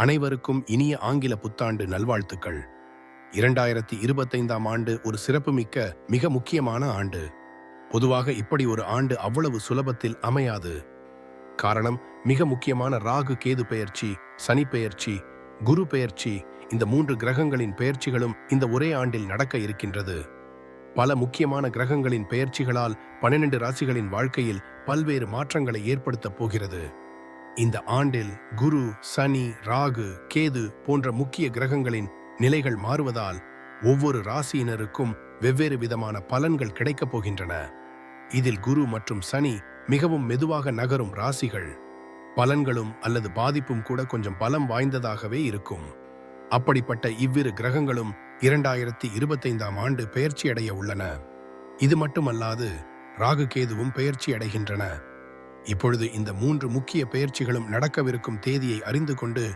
அனைவருக்கும் இனிய ஆங்கில புத்தாண்டு நல்வாழ்த்துக்கள். இரண்டாயிரத்தி இருபத்தைந்தாம் ஆண்டு ஒரு சிறப்புமிக்க மிக முக்கியமான ஆண்டு. பொதுவாக இப்படி ஒரு ஆண்டு அவ்வளவு சுலபத்தில் அமையாது. காரணம் மிக முக்கியமான ராகு கேது பெயர்ச்சி சனி பெயர்ச்சி குரு பெயர்ச்சி இந்த மூன்று கிரகங்களின் பெயர்ச்சிகளும் இந்த ஒரே ஆண்டில் நடக்க இருக்கின்றது. பல முக்கியமான கிரகங்களின் பெயர்ச்சிகளால் பன்னிரண்டு ராசிகளின் வாழ்க்கையில் பல்வேறு மாற்றங்களை ஏற்படுத்தப் போகிறது. இந்த ஆண்டில் குரு சனி ராகு கேது போன்ற முக்கிய கிரகங்களின் நிலைகள் மாறுவதால் ஒவ்வொரு ராசியினருக்கும் வெவ்வேறு விதமான பலன்கள் கிடைக்கப் போகின்றன. இதில் குரு மற்றும் சனி மிகவும் மெதுவாக நகரும் ராசிகள். பலன்களும் அல்லது பாதிப்பும் கூட கொஞ்சம் பலம் வாய்ந்ததாகவே இருக்கும். அப்படிப்பட்ட இவ்விரு கிரகங்களும் இரண்டாயிரத்தி இருபத்தைந்தாம் ஆண்டு பெயர்ச்சி அடைய உள்ளன. இது மட்டுமல்லாது ராகு கேதுவும் பெயர்ச்சி அடைகின்றன இப்பொழுது இந்த மூன்று முக்கிய பயிற்சிகளும் நடக்கவிருக்கும் தேதியை அறிந்து கொண்டு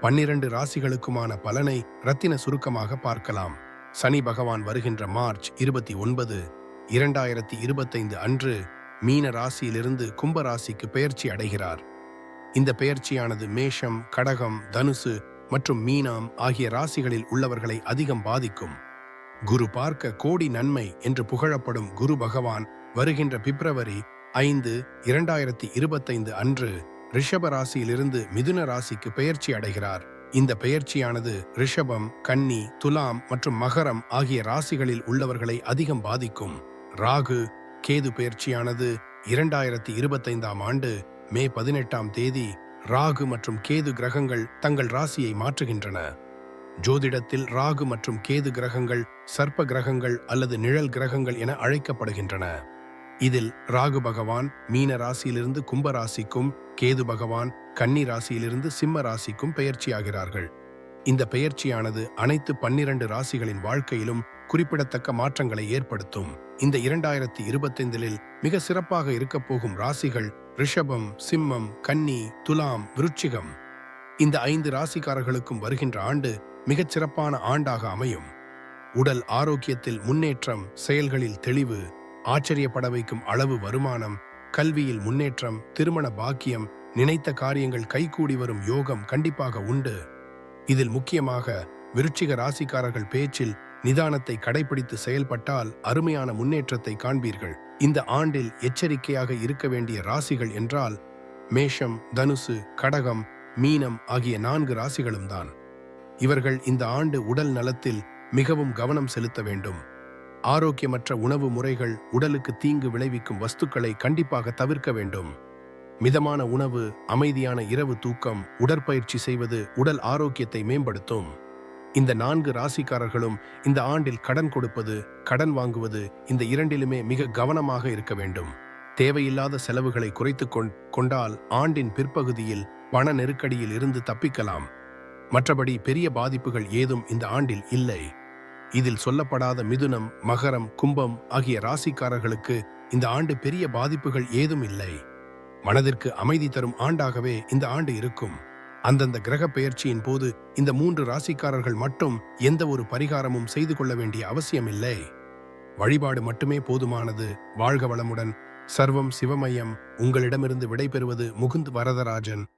பன்னிரண்டு ராசிகளுக்குமான பலனை ரத்தின சுருக்கமாக பார்க்கலாம். சனி பகவான் வருகின்ற மார்ச் இருபத்தி ஒன்பது இரண்டாயிரத்தி இருபத்தைந்து அன்று மீன ராசியிலிருந்து கும்ப ராசிக்கு பெயர்ச்சி அடைகிறார். இந்த பெயர்ச்சியானது மேஷம் கடகம் தனுசு மற்றும் மீனாம் ஆகிய ராசிகளில் உள்ளவர்களை அதிகம் பாதிக்கும். குரு பார்க்க கோடி நன்மை என்று புகழப்படும் குரு பகவான் வருகின்ற பிப்ரவரி ஐந்து இரண்டாயிரத்தி இருபத்தைந்து அன்று ரிஷப ராசியிலிருந்து மிதுன ராசிக்கு பெயர்ச்சி அடைகிறார். இந்த பெயர்ச்சியானது ரிஷபம் கன்னி துலாம் மற்றும் மகரம் ஆகிய ராசிகளில் உள்ளவர்களை அதிகம் பாதிக்கும். ராகு கேது பெயர்ச்சியானது இரண்டாயிரத்தி இருபத்தைந்தாம் ஆண்டு மே பதினெட்டாம் தேதி ராகு மற்றும் கேது கிரகங்கள் தங்கள் ராசியை மாற்றுகின்றன. ஜோதிடத்தில் ராகு மற்றும் கேது கிரகங்கள் சர்ப்ப கிரகங்கள் அல்லது நிழல் கிரகங்கள் என அழைக்கப்படுகின்றன. இதில் ராகு பகவான் மீன ராசியிலிருந்து கும்ப ராசிக்கும் கேது பகவான் கன்னி ராசியிலிருந்து சிம்ம ராசிக்கும் பெயர்ச்சியாகிறார்கள். இந்த பெயர்ச்சியானது அனைத்து பன்னிரண்டு ராசிகளின் வாழ்க்கையிலும் குறிப்பிடத்தக்க மாற்றங்களை ஏற்படுத்தும். இந்த இரண்டாயிரத்தி இருபத்தைந்தில் மிக சிறப்பாக இருக்கப் போகும் ராசிகள் ரிஷபம் சிம்மம் கன்னி துலாம் விருட்சிகம் இந்த ஐந்து ராசிக்காரர்களுக்கும் வருகின்ற ஆண்டு மிகச் சிறப்பான ஆண்டாக அமையும். உடல் ஆரோக்கியத்தில் முன்னேற்றம் செயல்களில் தெளிவு ஆச்சரியப்பட வைக்கும் அளவு வருமானம் கல்வியில் முன்னேற்றம் திருமண பாக்கியம் நினைத்த காரியங்கள் கைகூடி வரும் யோகம் கண்டிப்பாக உண்டு. இதில் முக்கியமாக விருச்சிக ராசிக்காரர்கள் பேச்சில் நிதானத்தை கடைபிடித்து செயல்பட்டால் அருமையான முன்னேற்றத்தை காண்பீர்கள். இந்த ஆண்டில் எச்சரிக்கையாக இருக்க வேண்டிய ராசிகள் என்றால் மேஷம் தனுசு கடகம் மீனம் ஆகிய நான்கு ராசிகளும் தான் இவர்கள் இந்த ஆண்டு உடல் நலத்தில் மிகவும் கவனம் செலுத்த வேண்டும். ஆரோக்கியமற்ற உணவு முறைகள் உடலுக்கு தீங்கு விளைவிக்கும் வஸ்துக்களை கண்டிப்பாக தவிர்க்க வேண்டும். மிதமான உணவு அமைதியான இரவு தூக்கம் உடற்பயிற்சி செய்வது உடல் ஆரோக்கியத்தை மேம்படுத்தும். இந்த நான்கு ராசிக்காரர்களும் இந்த ஆண்டில் கடன் கொடுப்பது கடன் வாங்குவது இந்த இரண்டிலுமே மிக கவனமாக இருக்க வேண்டும். தேவையில்லாத செலவுகளை குறைத்துக் கொண்- கொண்டால் ஆண்டின் பிற்பகுதியில் பண நெருக்கடியில் இருந்து தப்பிக்கலாம். மற்றபடி பெரிய பாதிப்புகள் ஏதும் இந்த ஆண்டில் இல்லை. இதில் சொல்லப்படாத மிதுனம் மகரம் கும்பம் ஆகிய ராசிக்காரர்களுக்கு இந்த ஆண்டு பெரிய பாதிப்புகள் ஏதும் இல்லை. மனதிற்கு அமைதி தரும் ஆண்டாகவே இந்த ஆண்டு இருக்கும். அந்தந்த கிரக பெயர்ச்சியின் போது இந்த மூன்று ராசிக்காரர்கள் மட்டும் எந்த ஒரு பரிகாரமும் செய்து கொள்ள வேண்டிய அவசியமில்லை. வழிபாடு மட்டுமே போதுமானது. வாழ்க வளமுடன். சர்வம் சிவமயம். உங்களிடமிருந்து விடைபெறுவது முகுந்த் வரதராஜன்.